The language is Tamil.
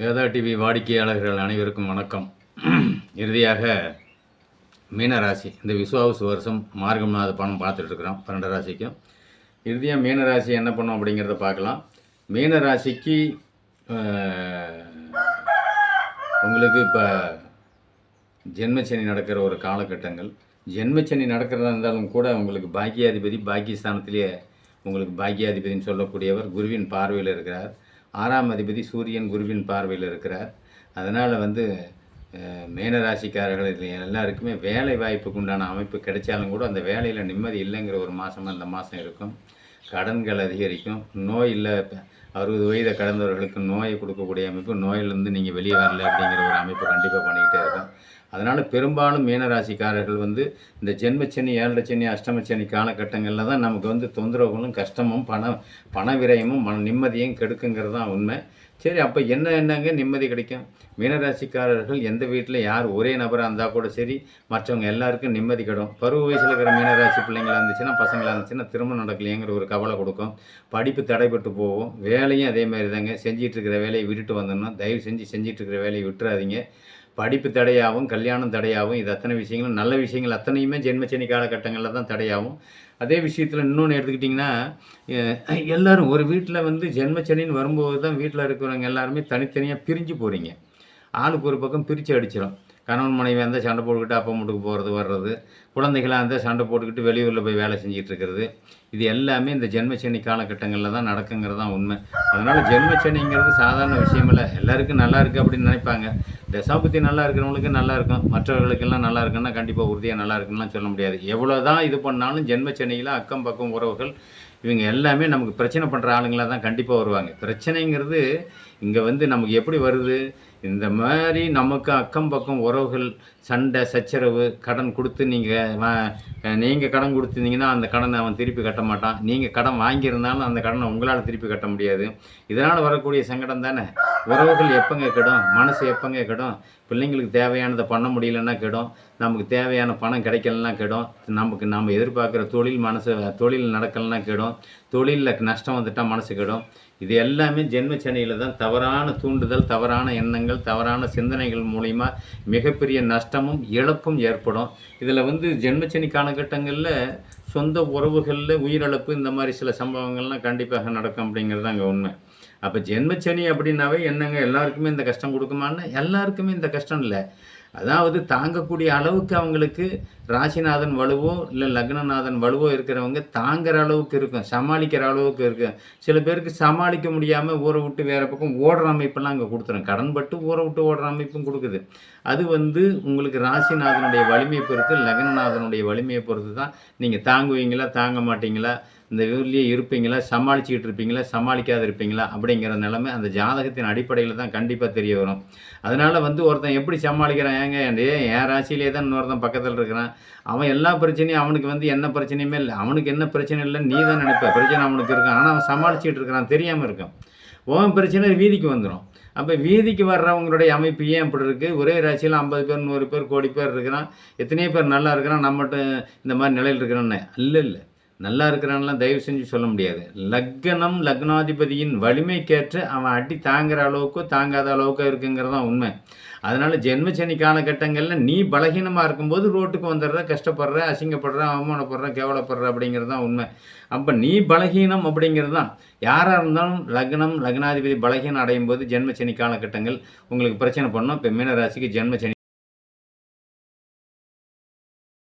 வேதா டிவி வாடிக்கையாளர்கள் அனைவருக்கும் வணக்கம். இறுதியாக மீனராசி. இந்த விசுவாவசு வருஷம் மார்க்கம் மாத பணம் பார்த்துட்ருக்குறோம் பன்னெண்டு ராசிக்கும் இறுதியாக மீனராசி என்ன பண்ணும் அப்படிங்கிறத பார்க்கலாம். மீனராசிக்கு உங்களுக்கு இப்போ ஜென்மச்சனி நடக்கிற ஒரு காலகட்டங்கள். ஜென்மச்சனி நடக்கிறதா இருந்தாலும் கூட உங்களுக்கு பாக்கியாதிபதி பாக்கியஸ்தானத்திலேயே உங்களுக்கு பாக்கியாதிபதினு சொல்லக்கூடியவர் குருவின் பார்வையில் இருக்கிறார். ஆறாம் அதிபதி சூரியன் குருவின் பார்வையில் இருக்கிறார். அதனால் வந்து மேனராசிக்காரர்கள் எல்லாருக்குமே வேலை வாய்ப்புக்கு உண்டான அமைப்பு கிடைச்சாலும் கூட அந்த வேலையில் நிம்மதி இல்லைங்கிற ஒரு மாதம் அந்த மாதம் இருக்கும். கடன்கள் அதிகரிக்கும். நோய் இல்லை அறுபது வயதை கடந்தவர்களுக்கு நோயை கொடுக்கக்கூடிய அமைப்பு நோயிலிருந்து நீங்கள் வெளியே வரல அப்படிங்கிற ஒரு அமைப்பு கண்டிப்பாக பண்ணிக்கிட்டே இருக்கும். அதனால் பெரும்பாலும் மீனராசிக்காரர்கள் வந்து இந்த ஜென்மச்சனி ஏழரைச்சனி அஷ்டமச்சனி காலகட்டங்களில் தான் நமக்கு வந்து தொந்தரவுகளும் கஷ்டமும் பண பண விரயமும் மன நிம்மதியும் கெடுக்குங்கிறது தான் உண்மை. சரி அப்போ என்ன என்னங்க நிம்மதி கிடைக்கும்? மீனராசிக்காரர்கள் எந்த வீட்டில் யார் ஒரே நபராக இருந்தால் கூட சரி மற்றவங்க எல்லாருக்கும் நிம்மதி கிடும். பருவ வயசில் இருக்கிற மீனராசி பிள்ளைங்களா இருந்துச்சுன்னா பசங்களாக இருந்துச்சுன்னா திருமணம் நடக்கலையேங்கிற ஒரு கவலை கொடுக்கும். படிப்பு தடைப்பட்டு போகும். வேலையும் அதே மாதிரி தாங்க செஞ்சிகிட்டு இருக்கிற வேலையை விட்டுட்டு வந்துடணும். தயவு செஞ்சு செஞ்சிட்டு இருக்கிற வேலையை விட்டுறாதீங்க. படிப்பு தடையாகவும் கல்யாணம் தடையாகவும் இது அத்தனை விஷயங்களும் நல்ல விஷயங்கள். அத்தனையுமே ஜென்மச்சனி காலகட்டங்களில் தான் தடையாகும். அதே விஷயத்தில் இன்னொன்று எடுத்துக்கிட்டிங்கன்னா எல்லோரும் ஒரு வீட்டில் வந்து ஜென்மச்சனின்னு வரும்போது தான் வீட்டில் இருக்கிறவங்க எல்லாருமே தனித்தனியாக பிரிஞ்சு போகிறீங்க ஆளுக்கு ஒரு பக்கம் பிரித்து அடிச்சிடும் கணவன் மனைவி இருந்தால் சண்டை போட்டுக்கிட்டு அப்பா வீட்டுக்கு போகிறது வர்றது. குழந்தைகளாக இருந்தால் சண்டை போட்டுக்கிட்டு வெளியூரில் போய் வேலை செஞ்சுட்டு இருக்கிறது. இது எல்லாமே இந்த ஜென்மச்சனி காலகட்டங்களில் தான் நடக்குங்கிறது தான் உண்மை. அதனால் ஜென்மச்சனிங்கிறது சாதாரண விஷயம் இல்லை. எல்லாருக்கும் நல்லா இருக்குது அப்படின்னு நினைப்பாங்க. தசாபுத்தி நல்லா இருக்கிறவங்களுக்கு நல்லா இருக்கும். மற்றவர்களுக்கெல்லாம் நல்லா இருக்குன்னா கண்டிப்பாக உறுதியாக நல்லா இருக்குன்னா சொல்ல முடியாது. எவ்வளோ தான் இது பண்ணாலும் ஜென்மச்சனியில் அக்கம் பக்கம் உறவுகள் இவங்க எல்லாமே நமக்கு பிரச்சனை பண்ணுற ஆளுங்களாக தான் கண்டிப்பாக வருவாங்க. பிரச்சனைங்கிறது இங்கே வந்து நமக்கு எப்படி வருது? இந்த மாதிரி நமக்கு அக்கம் பக்கம் உறவுகள் சண்டை சச்சரவு கடன் கொடுத்து நீங்கள் நீங்கள் கடன் கொடுத்துருந்தீங்கன்னா அந்த கடனை அவன் திருப்பி கட்ட மாட்டான். நீங்கள் கடன் வாங்கியிருந்தாலும் அந்த கடனை உங்களால் திருப்பி கட்ட முடியாது. இதனால் வரக்கூடிய சங்கடம் தானே? உறவுகள் எப்போங்க கெடும்? மனசு எப்போங்க கெடும்? பிள்ளைங்களுக்கு தேவையானதை பண்ண முடியலன்னா கெடும். நமக்கு தேவையான பணம் கிடைக்கலன்னா கெடும். நமக்கு நம்ம எதிர்பார்க்குற தொழில் மனசு தொழில் நடக்கலன்னா கெடும். தொழிலில் நஷ்டம் வந்துட்டால் மனசு கெடும். இது எல்லாமே ஜென்மச்சனியில் தான் தவறான தூண்டுதல் தவறான எண்ணங்கள் தவறான சிந்தனைகள் மூலிமா மிகப்பெரிய நஷ்டமும் இழப்பும் ஏற்படும். இதில் வந்து ஜென்மச்சனி காலகட்டங்களில் சொந்த உறவுகளில் உயிரிழப்பு இந்த மாதிரி சில சம்பவங்கள்லாம் கண்டிப்பாக நடக்கும் அப்படிங்கிறது அங்கே உண்மை. அப்போ ஜென்மச்சனி அப்படின்னாவே என்னங்க? எல்லாருக்குமே இந்த கஷ்டம் கொடுக்குமான்னு? எல்லாருக்குமே இந்த கஷ்டம் இல்லை. அதாவது தாங்கக்கூடிய அளவுக்கு அவங்களுக்கு ராசிநாதன் வலுவோ இல்லை லக்னநாதன் வலுவோ இருக்கிறவங்க தாங்குற அளவுக்கு இருக்கும் சமாளிக்கிற அளவுக்கு இருக்கும். சில பேருக்கு சமாளிக்க முடியாமல் ஊரை விட்டு வேறு பக்கம் ஓடுற அமைப்பெல்லாம் அங்கே கொடுத்துரும். கடன்பட்டு ஊரை விட்டு ஓடுற அமைப்பும் கொடுக்குது. அது வந்து உங்களுக்கு ராசிநாதனுடைய வலிமையை பொறுத்து லக்னநாதனுடைய வலிமையை பொறுத்து தான் நீங்கள் தாங்குவீங்களா தாங்க மாட்டீங்களா? இந்த ஊர்லேயே இருப்பீங்களா? சமாளிச்சுக்கிட்டு இருப்பீங்களா? சமாளிக்காது இருப்பீங்களா? அப்படிங்கிற நிலைமை அந்த ஜாதகத்தின் அடிப்படையில் தான் கண்டிப்பாக தெரிய வரும். அதனால் வந்து ஒருத்தன் எப்படி சமாளிக்கிறான்? ஏங்க ஏன் என் ராசியிலே தான் இன்னொருத்தன் பக்கத்தில் இருக்கிறான். அவன் எல்லா பிரச்சனையும் அவனுக்கு வந்து என்ன பிரச்சனையுமே இல்லை. அவனுக்கு என்ன பிரச்சனை இல்லை நீ தான் நினைப்ப. பிரச்சனை அவனுக்கு இருக்கான் ஆனால் அவன் சமாளிச்சுட்டு இருக்கிறான். தெரியாமல் இருக்கான். ஓன் பிரச்சனை வீதிக்கு வந்துடும் அப்போ வீதிக்கு வர்றவங்களுடைய அமைப்பு ஏன் இப்படி இருக்குது ஒரே ராசியில் ஐம்பது பேர் நூறு பேர் கோடி பேர் இருக்கிறான். எத்தனையோ பேர் நல்லா இருக்கிறான். நம்மகிட்ட இந்த மாதிரி நிலையில் இருக்கிறான்னு. இல்லை இல்லை. நல்லா இருக்கிறான்லாம் தயவு செஞ்சு சொல்ல முடியாது. லக்னம் லக்னாதிபதியின் வலிமைக்கேற்று அவன் அடி தாங்குற அளவுக்கு தாங்காத அளவுக்கு இருக்குங்கிறது தான் உண்மை. அதனால் ஜென்மச்சனி காலகட்டங்களில் நீ பலகீனமாக இருக்கும்போது ரோட்டுக்கு வந்துடுற கஷ்டப்படுற அசிங்கப்படுற அவமானப்படுற கேவலப்படுற அப்படிங்கிறது தான் உண்மை. அப்போ நீ பலகீனம் அப்படிங்கிறது தான். யாராக இருந்தாலும் லக்னம் லக்னாதிபதி பலகீனம் அடையும் போது ஜென்மச்சனி காலகட்டங்கள் உங்களுக்கு பிரச்சனை பண்ணோம். இப்போ மீனராசிக்கு ஜென்மச்சனி